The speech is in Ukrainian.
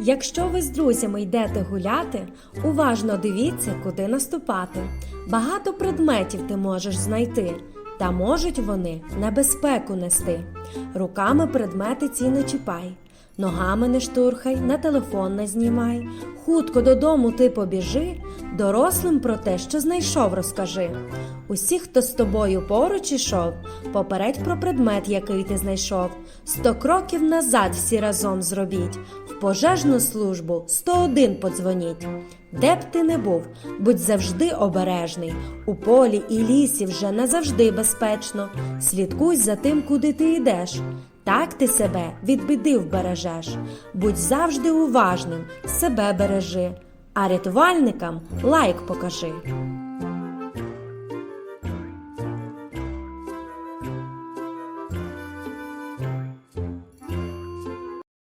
Якщо ви з друзями йдете гуляти, уважно дивіться, куди наступати. Багато предметів ти можеш знайти, та можуть вони небезпеку нести. Руками предмети ці не чіпай, ногами не штурхай, на телефон не знімай. Хутко додому ти побіжи, дорослим про те, що знайшов, розкажи. Усі, хто з тобою поруч ішов, попередь про предмет, який ти знайшов. Сто кроків назад всі разом зробіть. В пожежну службу 101 подзвоніть. Де б ти не був, будь завжди обережний. У полі і лісі вже не завжди безпечно. Слідкуй за тим, куди ти йдеш. Так ти себе від біди вбережеш. Будь завжди уважним, себе бережи, а рятувальникам лайк покажи.